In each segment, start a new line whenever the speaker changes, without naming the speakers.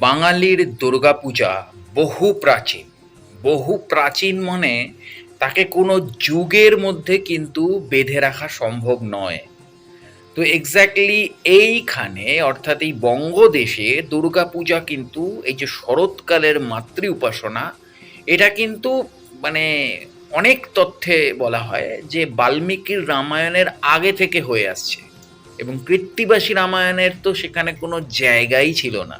বাঙালির দুর্গাপূজা বহু প্রাচীন। বহু প্রাচীন মানে তাকে কোনো যুগের মধ্যে কিন্তু বেঁধে রাখা সম্ভব নয়। তো এক্স্যাক্টলি এইখানে, অর্থাৎ এই বঙ্গদেশে দুর্গাপূজা কিন্তু এই যে শরৎকালের মাতৃ উপাসনা, এটা কিন্তু মানে অনেক তথ্যে বলা হয় যে বাল্মীকির রামায়ণের আগে থেকে হয়ে আসছে। এবং কৃত্তিবাসী রামায়ণের তো সেখানে কোনো জায়গাই ছিল না।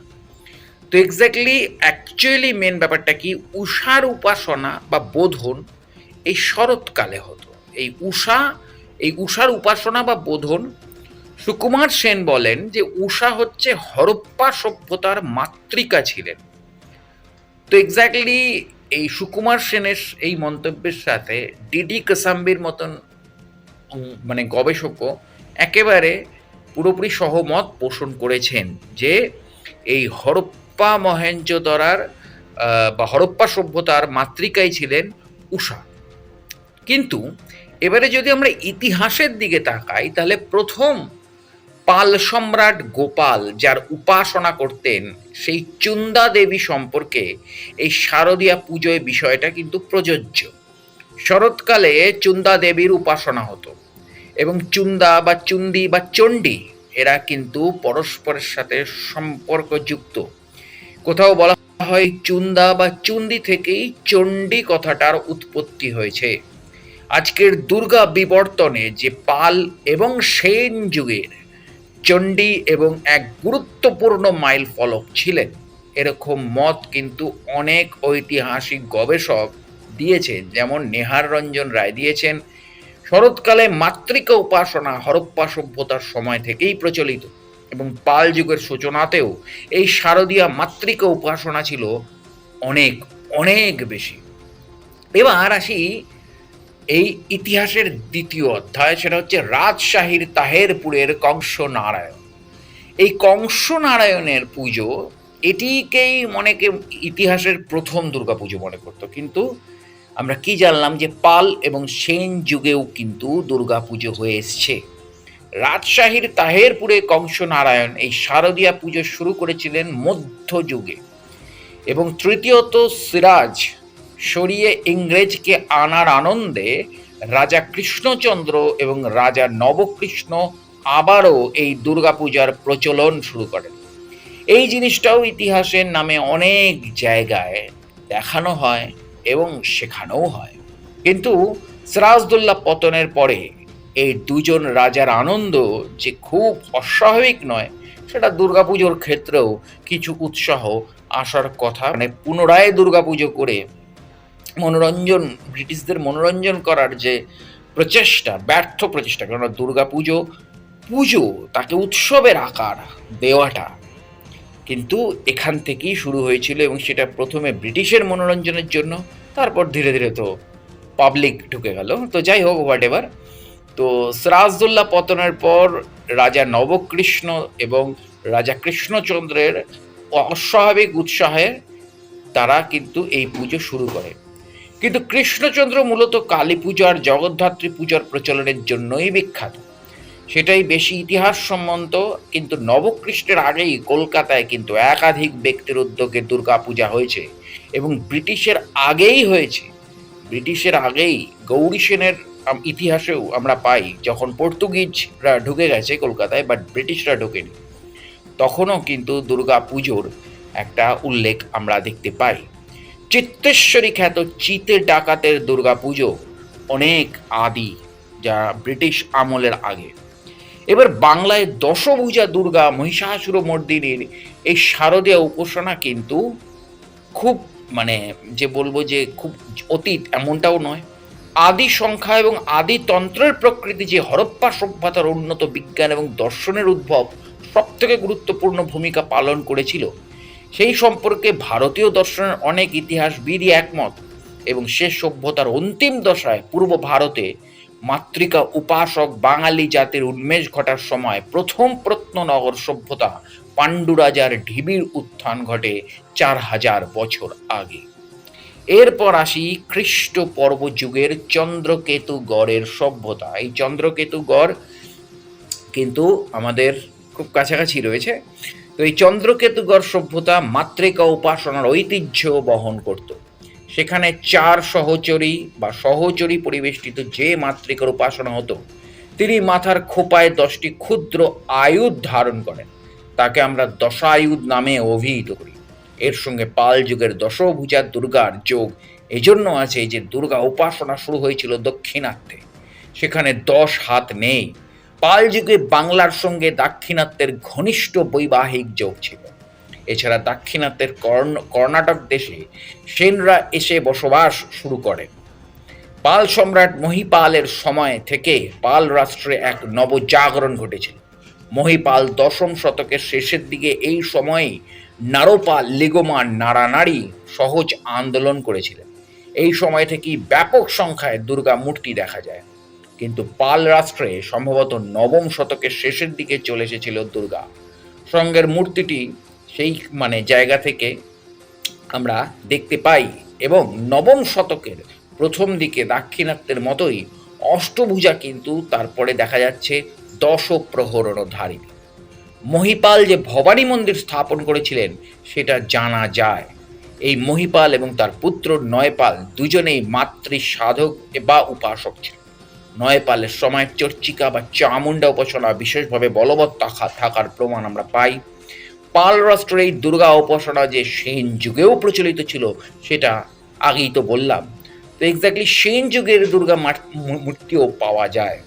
তো এক্স্যাক্টলি অ্যাকচুয়ালি মেন ব্যাপারটা কি? উষার উপাসনা বা বোধন এই শরৎকালে হতো। এই উষা, এই উষার উপাসনা বা বোধন, সুকুমার সেন বলেন যে উষা হচ্ছে হরপ্পা সভ্যতার মাতৃকা ছিলেন। তো এক্স্যাক্টলি এই সুকুমার সেনের এই মন্তব্যের সাথে ডিডি কাসাম্বির মতন মানে গবেষকও একেবারে পুরোপুরি সহমত পোষণ করেছেন যে এই হরপ্পা মহেঞ্জোদরার আহ, বা হরপ্পা সভ্যতার মাতৃকাই ছিলেন উষা। কিন্তু এবারে যদি আমরা ইতিহাসের দিকে তাকাই তাহলে প্রথম পাল সম্রাট গোপাল যার উপাসনা করতেন সেই চুন্দা দেবী সম্পর্কে এই শারদীয়া পুজোয় বিষয়টা কিন্তু প্রযোজ্য। শরৎকালে চুন্দা দেবীর উপাসনা হতো এবং চুন্দা বা চুন্দি বা চণ্ডী এরা কিন্তু পরস্পরের সাথে সম্পর্কযুক্ত। কোথাও বলা হয় চুন্দা বা চুন্দি থেকেই চণ্ডী কথাটার উৎপত্তি হয়েছে। আজকের দুর্গা বিবর্তনে যে পাল এবং সেন যুগের চণ্ডী এবং এক গুরুত্বপূর্ণ মাইল ফলক ছিলেন, এরকম মত কিন্তু অনেক ঐতিহাসিক গবেষক দিয়েছেন, যেমন নেহার রঞ্জন রায় দিয়েছেন। শরৎকালে মাতৃকা উপাসনা হরপ্পা সভ্যতার সময় থেকেই প্রচলিত। এবং পাল যুগের সূচনাতেও এই শারদীয়া মাতৃকা উপাসনা ছিল অনেক অনেক বেশি। এবার আসি এই ইতিহাসের দ্বিতীয় অধ্যায়, সেটা হচ্ছে রাজশাহীর তাহেরপুরের কংস নারায়ণ এই কংস নারায়ণের পুজো এটিকেই অনেকে ইতিহাসের প্রথম দুর্গাপুজো মনে করতো। কিন্তু আমরা কি জানলাম যে পাল এবং সেন যুগেও কিন্তু দুর্গাপুজো হয়ে এসছে। রাজশাহীর তাহেরপুরে কংস নারায়ণ এই শারদীয়া পুজো শুরু করেছিলেন মধ্যযুগে। এবং তৃতীয়ত সিরাজ সরিয়ে ইংরেজকে আনার আনন্দে রাজা কৃষ্ণচন্দ্র এবং রাজা নবকৃষ্ণ আবারও এই দুর্গাপূজার প্রচলন শুরু করেন। এই জিনিসটাও ইতিহাসের নামে অনেক জায়গায় দেখানো হয় এবং শেখানোও হয়। কিন্তু সিরাজদুল্লাহ পতনের পরে এই দুজন রাজার আনন্দ যে খুব অস্বাভাবিক নয়, সেটা দুর্গাপুজোর ক্ষেত্রেও কিছু উৎসাহ আসার কথা। মানে পুনরায় দুর্গাপুজো করে মনোরঞ্জন, ব্রিটিশদের মনোরঞ্জন করার যে প্রচেষ্টা, ব্যর্থ প্রচেষ্টা, কেননা দুর্গাপুজো, পুজো তাকে উৎসবের আকার দেওয়াটা কিন্তু এখান থেকেই শুরু হয়েছিল এবং সেটা প্রথমে ব্রিটিশের মনোরঞ্জনের জন্য, তারপর ধীরে ধীরে তো পাবলিক ঢুকে গেল। তো যাই হোক হোয়াট এভার তো সিরাজদুল্লাহ পতনের পর রাজা নবকৃষ্ণ এবং রাজা কৃষ্ণচন্দ্রের অস্বাভাবিক উৎসাহে তারা কিন্তু এই পুজো শুরু করে। কিন্তু কৃষ্ণচন্দ্র মূলত কালী পূজার, জগদ্ধাত্রী পূজার প্রচলনের জন্যই বিখ্যাত। সেটাই বেশি ইতিহাস সম্বন্ধ, কিন্তু নবকৃষ্ণের আগেই কলকাতায় কিন্তু একাধিক ব্যক্তির উদ্যোগে দুর্গাপূজা হয়েছে এবং ব্রিটিশের আগেই হয়েছে। ব্রিটিশের আগেই গৌরী সেনের ইতিহাসেও আমরা পাই, যখন পর্তুগিজরা ঢুকে গেছে কলকাতায় বাট ব্রিটিশরা ঢোকেনি, তখনও কিন্তু দুর্গা পুজোর একটা উল্লেখ আমরা দেখতে পাই। চিত্তেশ্বরী খ্যাত চিতে ডাকাতের দুর্গা পুজো অনেক আদি, যা ব্রিটিশ আমলের আগে। এবার বাংলায় দশভুজা দুর্গা মহিষাসুর মর্দিনীর এই শারদীয় উপাসনা কিন্তু খুব মানে যে বলব যে খুব অতীত এমনটাও নয়। আদি সংখ্যা এবং আদি তন্ত্রের প্রকৃতি যে হরপ্পা সভ্যতার উন্নত বিজ্ঞান এবং দর্শনের উদ্ভব সবথেকে গুরুত্বপূর্ণ ভূমিকা পালন করেছিল। সেই সম্পর্কে ভারতীয় দর্শনের অনেক ইতিহাসবিদই একমত এবং সে সভ্যতার অন্তিম দশায় পূর্ব ভারতে মাতৃকা উপাসক বাঙালি জাতির উন্মেষ ঘটার সময় প্রথম প্রত্ননগর সভ্যতা পাণ্ডুরাজার ঢিবির উত্থান ঘটে চার হাজার বছর আগে। এরপর আসি খ্রিস্ট পর্ব যুগের চন্দ্রকেতু গড়ের সভ্যতা। এই চন্দ্রকেতু গড় কিন্তু আমাদের খুব কাছাকাছি রয়েছে। তো এই চন্দ্রকেতুগড় সভ্যতা মাতৃকা উপাসনার ঐতিহ্য বহন করত। সেখানে চার সহচরী বা সহচরী পরিবেষ্টিত যে মাতৃকার উপাসনা হতো, তিনি মাথার খোপায় দশটি ক্ষুদ্র আয়ুধ ধারণ করেন। তাকে আমরা দশায়ুধ নামে অভিহিত করি। এর সঙ্গে পাল যুগের দশভুজা দুর্গার যোগ। এজন্য আছে যে দুর্গা উপাসনা শুরু হয়েছিল দক্ষিণাত্যে। সেখানে দশ হাত নেই। পাল যুগে বাংলার সঙ্গে দাক্ষিণাত্যের ঘনিষ্ঠ বৈবাহিক যোগ ছিল। এছাড়া দাক্ষিণাত্যের কর্ণ- কর্ণাটক দেশে সেনরা এসে বসবাস শুরু করে পাল সম্রাট মহিপালের সময় থেকে পাল রাষ্ট্রে এক নবজাগরণ ঘটেছিল। মহিপাল দশম শতকের শেষের দিকে এই সময়েই নারোপাল লিগোমান নাড়ানাড়ি সহজ আন্দোলন করেছিলেন। এই সময় থেকেই ব্যাপক সংখ্যায় দুর্গা মূর্তি দেখা যায়। কিন্তু পাল রাষ্ট্রে সম্ভবত নবম শতকের শেষের দিকে চলে এসেছিল দুর্গা। সঙ্গের মূর্তিটি সেই মানে জায়গা থেকে আমরা দেখতে পাই এবং নবম শতকের প্রথম দিকে দাক্ষিণাত্যের মতোই অষ্টভুজা কিন্তু তারপরে দেখা যাচ্ছে দশ প্রহরণধারিণী মহিপাল যে ভবানী মন্দির স্থাপন করেছিলেন, সেটা জানা যায়। এই মহিপাল এবং তার পুত্র নয়পাল দুজনেই মাতৃ সাধক বা উপাসক ছিলেন। নয়পালের সময় চর্চিকা বা চামুন্ডা উপাসনা বিশেষভাবে বলবৎ থাকা- থাকার প্রমাণ আমরা পাই। পাল রাষ্ট্রের এই দুর্গা উপাসনা যে সেন যুগেও প্রচলিত ছিল, সেটা আগেই তো বললাম। তো এক্স্যাক্টলি সেন যুগের দুর্গা মূর্তিও পাওয়া যায়।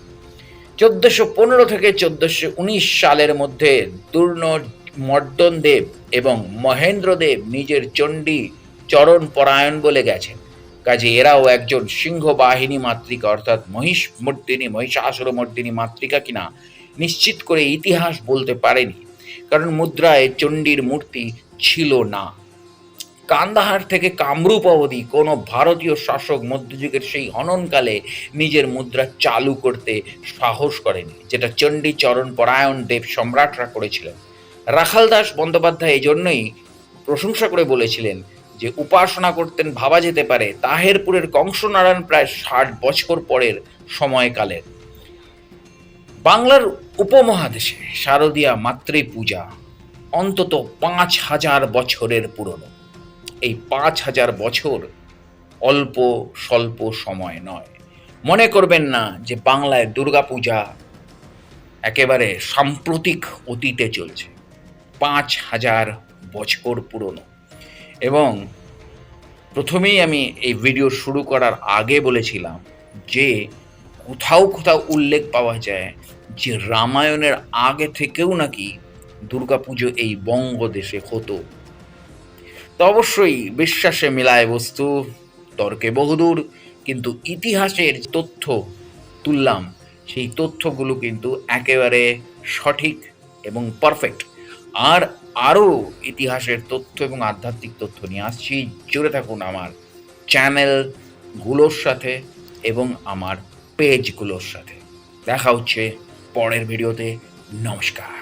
চোদ্দশো পনেরো থেকে চোদ্দশো উনিশ সালের মধ্যে দূর্ণ মর্দন দেব এবং মহেন্দ্রদেব নিজের চণ্ডী চরণ পরায়ণ বলে গেছেন। কাজে এরাও একজন সিংহ বাহিনী মাতৃকা, অর্থাৎ মহিষ মর্দিনী মহিষাসুর মর্দিনী মাতৃকা কিনা নিশ্চিত করে ইতিহাস বলতে পারেনি। কারণ মুদ্রায় চণ্ডীর মূর্তি ছিল না। কান্দাহার থেকে কামরূপ অবধি কোনো ভারতীয় শাসক মধ্যযুগের সেই হননকালে নিজের মুদ্রা চালু করতে সাহস করেনি, যেটা চণ্ডী চরণ পরায়ণ দেব সম্রাটরা করেছিলেন। রাখালদাস বন্দ্যোপাধ্যায় এই জন্যই প্রশংসা করে বলেছিলেন যে, উপাসনা করতেন ভাবা যেতে পারে, তাহেরপুরের কংসনারায়ণ প্রায় ষাট বছর পরের সময়কালের। বাংলার উপমহাদেশে শারদীয়া মাতৃপূজা অন্তত পাঁচ হাজার বছরের পুরনো। এই পাঁচ হাজার বছর অল্প স্বল্প সময় নয়। মনে করবেন না যে বাংলায় দুর্গাপূজা একেবারে সাম্প্রতিক অতীতে চলছে। পাঁচ হাজার বছর পুরনো। এবং প্রথমেই আমি এই ভিডিও শুরু করার আগে বলেছিলাম যে কোথাও কোথাও উল্লেখ পাওয়া যায় যে রামায়ণের আগে থেকেও নাকি দুর্গাপুজো এই বঙ্গদেশে হতো। তো অবশ্যই বিশ্বাসে মিলায় বস্তু, তর্কে বহুদূর, কিন্তু ইতিহাসের তথ্য তুললাম, সেই তথ্যগুলো কিন্তু একেবারে সঠিক এবং পারফেক্ট আর আরও ইতিহাসের তথ্য এবং আধ্যাত্মিক তথ্য নিয়ে আসছি, জুড়ে থাকুন আমার চ্যানেলগুলোর সাথে এবং আমার পেজগুলোর সাথে। দেখা হচ্ছে পরের ভিডিওতে নমস্কার।